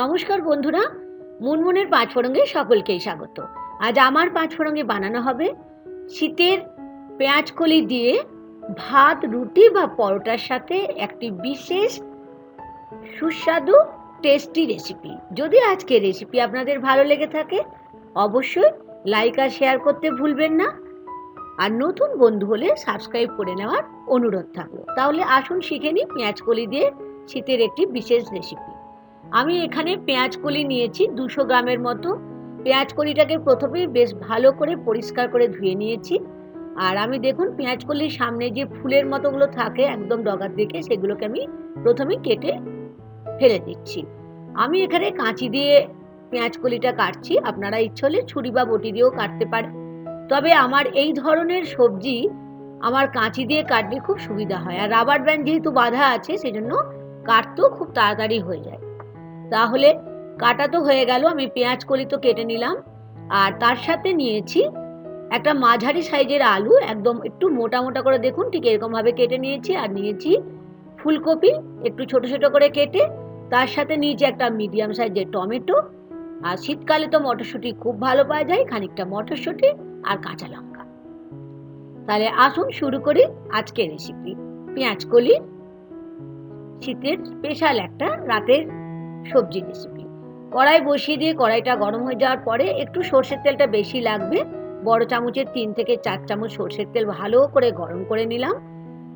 নমস্কার বন্ধুরা, মুনমুনের পাঁচ ফোড়ঙ্গে সকলকেই স্বাগত। আজ আমার পাঁচ ফোড়ঙ্গে বানানো হবে শীতের পেঁয়াজ কলি দিয়ে ভাত, রুটি বা পরোটার সাথে একটি বিশেষ সুস্বাদু টেস্টি রেসিপি যদি আজকে রেসিপি আপনাদের ভালো লেগে থাকে, অবশ্যই লাইক আর শেয়ার করতে ভুলবেন না। আর নতুন বন্ধু হলে সাবস্ক্রাইব করে নেওয়ার অনুরোধ থাকল। তাহলে আসুন শিখে নিই পেঁয়াজ কলি দিয়ে শীতের একটি বিশেষ রেসিপি আমি এখানে পেঁয়াজ কলি নিয়েছি দুশো গ্রামের মতো। পেঁয়াজ কলিটাকে প্রথমেই বেশ ভালো করে পরিষ্কার করে ধুয়ে নিয়েছি। আর আমি দেখুন পেঁয়াজ কলির সামনে যে ফুলের মতোগুলো থাকে একদম ডগার দিকে, সেগুলোকে আমি প্রথমে কেটে ফেলে দিচ্ছি। আমি এখানে কাঁচি দিয়ে পেঁয়াজ কলিটা কাটছি। আপনারা ইচ্ছে হলে ছুরি বা বটি দিয়েও কাটতে পারেন। তবে আমার এই ধরনের সবজি আমার কাঁচি দিয়ে কাটলে খুব সুবিধা হয়। আর রাবার ব্যান্ড যেহেতু বাঁধা আছে, সেজন্য কাটতেও খুব তাড়াতাড়ি হয়ে যায়। তাহলে কাটা তো হয়ে গেল, আমি পেঁয়াজ কলি তো কেটে নিলাম। আর তার সাথে নিয়েছি একটা মাঝারি সাইজের আলু, একদম একটু মোটা মোটা করে দেখুন, ঠিক এরকম ভাবে কেটে নিয়েছি। আর নিয়েছি ফুলকপি, একটু ছোট ছোট করে কেটে, তার সাথে নিয়েছি একটা মিডিয়াম সাইজের টমেটো। আর শীতকালে তো মটরশুঁটি খুব ভালো পাওয়া যায়, খানিকটা মটরশুঁটি আর কাঁচা লঙ্কা। তাহলে আসুন শুরু করি আজকের রেসিপি পেঁয়াজ কলি, শীতের স্পেশাল একটা রাতের সবজি রেসিপি কড়াই বসিয়ে দিয়ে কড়াইটা গরম হয়ে যাওয়ার পরে একটু সর্ষের তেলটা বেশি লাগবে। বড় চামচের তিন থেকে চার চামচ সর্ষের তেল ভালো করে গরম করে নিলাম।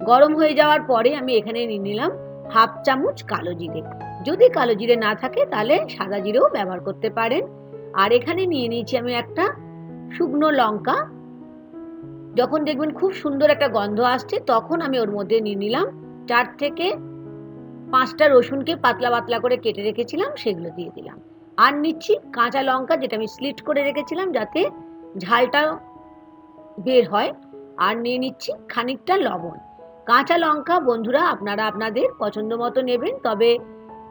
গরম হয়ে যাওয়ার পরে আমি এখানে নিয়ে নিলাম হাফ চামচ কালো জিরে। যদি কালো জিরে না থাকে তাহলে সাদা জিরেও ব্যবহার করতে পারেন। আর এখানে নিয়ে নিয়েছি আমি একটা শুকনো লঙ্কা। যখন দেখবেন খুব সুন্দর একটা গন্ধ আসছে, তখন আমি ওর মধ্যে নিয়ে নিলাম চার থেকে পাঁচটা রসুনকে পাতলা পাতলা করে কেটে রেখেছিলাম, সেগুলো দিয়ে দিলাম। আর নিচ্ছি কাঁচা লঙ্কা, যেটা আমি স্লিট করে রেখেছিলাম যাতে ঝালটা বের হয়। আর নিয়ে নিচ্ছি খানিকটা লবণ। কাঁচা লঙ্কা, বন্ধুরা, আপনারা আপনাদের পছন্দ মতো নেবেন, তবে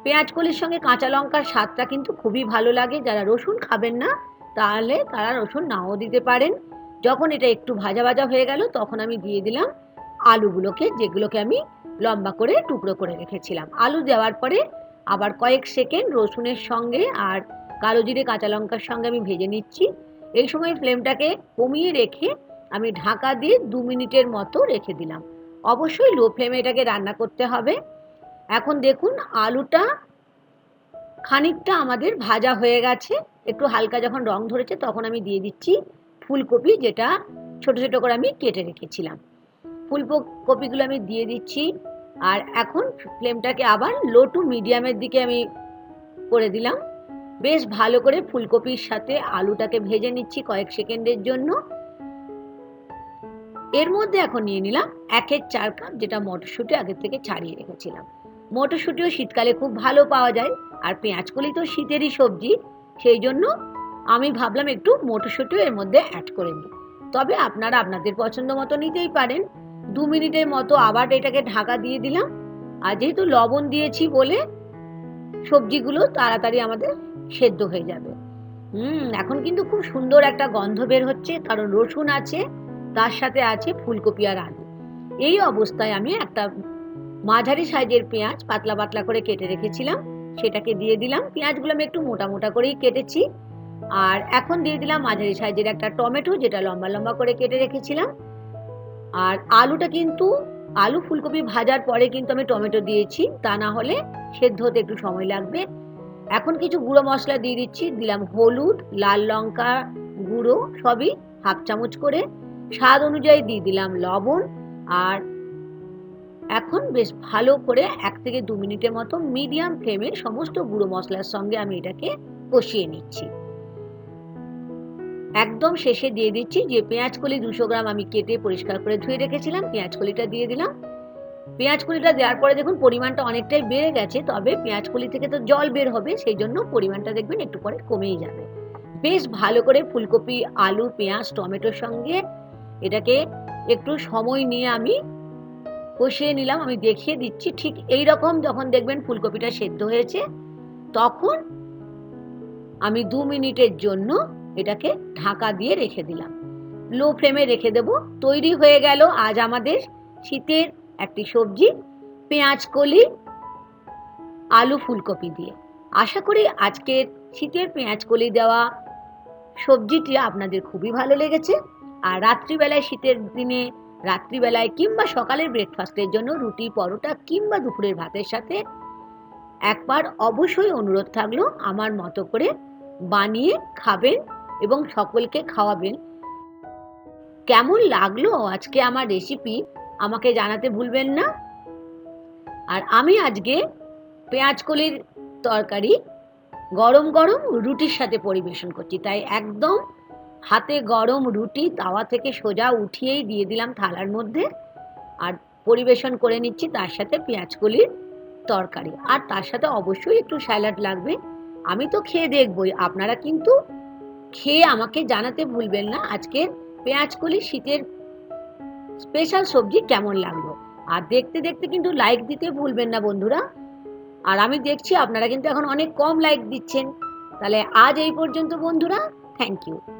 পেঁয়াজ কলির সঙ্গে কাঁচা লঙ্কার স্বাদটা কিন্তু খুবই ভালো লাগে। যারা রসুন খাবেন না, তাহলে তারা রসুন নাও দিতে পারেন। যখন এটা একটু ভাজা ভাজা হয়ে গেল, তখন আমি দিয়ে দিলাম আলুগুলোকে, যেগুলোকে আমি লম্বা করে টুকরো করে রেখেছিলাম। আলু দেওয়ার পরে আবার কয়েক সেকেন্ড রসুনের সঙ্গে আর কালো জিরে, কাঁচা লঙ্কার সঙ্গে আমি ভেজে নিচ্ছি। এই সময় ফ্লেমটাকে কমিয়ে রেখে আমি ঢাকা দিয়ে দু মিনিটের মতো রেখে দিলাম। অবশ্যই লো ফ্লেমে এটাকে রান্না করতে হবে। এখন দেখুন, আলুটা খানিকটা আমাদের ভাজা হয়ে গেছে। একটু হালকা যখন রং ধরেছে, তখন আমি দিয়ে দিচ্ছি ফুলকপি, যেটা ছোট ছোট করে আমি কেটে রেখেছিলাম। ফুলকপিগুলো আমি দিয়ে দিচ্ছি। আর এখন ফ্লেমটাকে আবার লো টু মিডিয়ামের দিকে আমি করে দিলাম। বেশ ভালো করে ফুলকপির সাথে আলুটাকে ভেজে নিচ্ছি কয়েক সেকেন্ডের জন্য। এর মধ্যে এখন নিয়ে নিলাম একের চার কাপ যেটা মটরশুঁটি আগের থেকে ছাড়িয়ে রেখেছিলাম। মটরশুঁটিও শীতকালে খুব ভালো পাওয়া যায় আর পেঁয়াজকলি তো শীতেরই সবজি। সেই জন্য আমি ভাবলাম একটু মটরশুঁটিও এর মধ্যে অ্যাড করে নিই। তবে আপনারা আপনাদের পছন্দ মতো নিতেই পারেন। দু মিনিটের মতো আবার এটাকে ঢাকা দিয়ে দিলাম। আর যেহেতু লবণ দিয়েছি বলে সবজিগুলো তাড়াতাড়ি আমাদের সেদ্ধ হয়ে যাবে। হুম, এখন কিন্তু খুব সুন্দর একটা গন্ধ বের হচ্ছে, কারণ রসুন আছে, তার সাথে আছে ফুলকপি আর আলু। এই অবস্থায় আমি একটা মাঝারি সাইজের পেঁয়াজ পাতলা পাতলা করে কেটে রেখেছিলাম, সেটাকে দিয়ে দিলাম। পেঁয়াজগুলো আমি একটু মোটা মোটা করেই কেটেছি। আর এখন দিয়ে দিলাম মাঝারি সাইজের একটা টমেটো, যেটা লম্বা লম্বা করে কেটে রেখেছিলাম। আর আলুটা কিন্তু আলু ফুলকপি ভাজার পরে কিন্তু আমি টমেটো দিয়েছি, তা না হলে সেদ্ধ হতে একটু সময় লাগবে। এখন কিছু গুঁড়ো মশলা দিয়ে দিচ্ছি, দিলাম হলুদ, লাল লঙ্কা গুঁড়ো, সবই হাফ চামচ করে। স্বাদ অনুযায়ী দিয়ে দিলাম লবণ আর এখন বেশ ভালো করে এক থেকে দু মিনিটের মতো মিডিয়াম ফ্লেমে সমস্ত গুঁড়ো মশলার সঙ্গে আমি এটাকে কষিয়ে নিচ্ছি। একদম শেষে দিয়ে দিচ্ছি যে পেঁয়াজ কলি দুশো গ্রাম আমি কেটে পরিষ্কার করে ধুয়ে রেখেছিলাম পেঁয়াজ কলিটা দিয়ে দিলাম। পেঁয়াজ কলিটা দেওয়ার পরে দেখুন পরিমাণটা অনেকটাই বেড়ে গেছে, তবে পেঁয়াজ কলি থেকে তো জল বের হবে সেই জন্য পরিমাণটা দেখবেন একটু পরে কমেই যাবে। বেশ ভালো করে ফুলকপি, আলু, পেঁয়াজ, টমেটোর সঙ্গে এটাকে একটু সময় নিয়ে আমি কষিয়ে নিলাম, আমি দেখিয়ে দিচ্ছি, ঠিক এই রকম যখন দেখবেন ফুলকপিটা সেদ্ধ হয়েছে, তখন আমি দু মিনিটের জন্য এটাকে ঢাকা দিয়ে রেখে দিলাম। লো ফ্লেমে রেখে দেব। তৈরি হয়ে গেল আজ আমাদের শীতের একটি সবজি, পেঁয়াজ কলি, আলু ফুলকপি দিয়ে। আশা করি আজকের শীতের পেঁয়াজ কলি দেওয়া সবজিটি আপনাদের খুবই ভালো লেগেছে। আর রাত্রিবেলায় শীতের দিনে, রাত্রিবেলায় কিংবা সকালের ব্রেকফাস্টের জন্য রুটি, পরোটা কিংবা দুপুরের ভাতের সাথে একবার অবশ্যই অনুরোধ থাকল আমার মতো করে বানিয়ে খাবেন। এবং সকলকে খাওয়াবেন। কেমন লাগল আজকে আমার রেসিপি আমাকে জানাতে ভুলবেন না। আর আমি আজকে পেঁয়াজ কলির তরকারি গরম গরম রুটির সাথে পরিবেশন করছি। তাই একদম হাতে গরম রুটি তাওয়া থেকে সোজা উঠিয়েই দিয়ে দিলাম থালার মধ্যে আর পরিবেশন করে নিচ্ছি তার সাথে পেঁয়াজ কলির তরকারি। আর তার সাথে অবশ্যই একটু স্যালাড লাগবে। আমি তো খেয়ে দেখবই, আপনারা কিন্তু খেয়ে আমাকে জানাতে ভুলবেন না। আজকে পেঁয়াজ কলি শীতের স্পেশাল সবজি কেমন লাগল? আর দেখতে দেখতে কিন্তু লাইক দিতে ভুলবেন না বন্ধুরা। আর আমি দেখছি আপনারা কিন্তু এখন অনেক কম লাইক দিচ্ছেন। তাহলে আজ এই পর্যন্ত বন্ধুরা থ্যাংক ইউ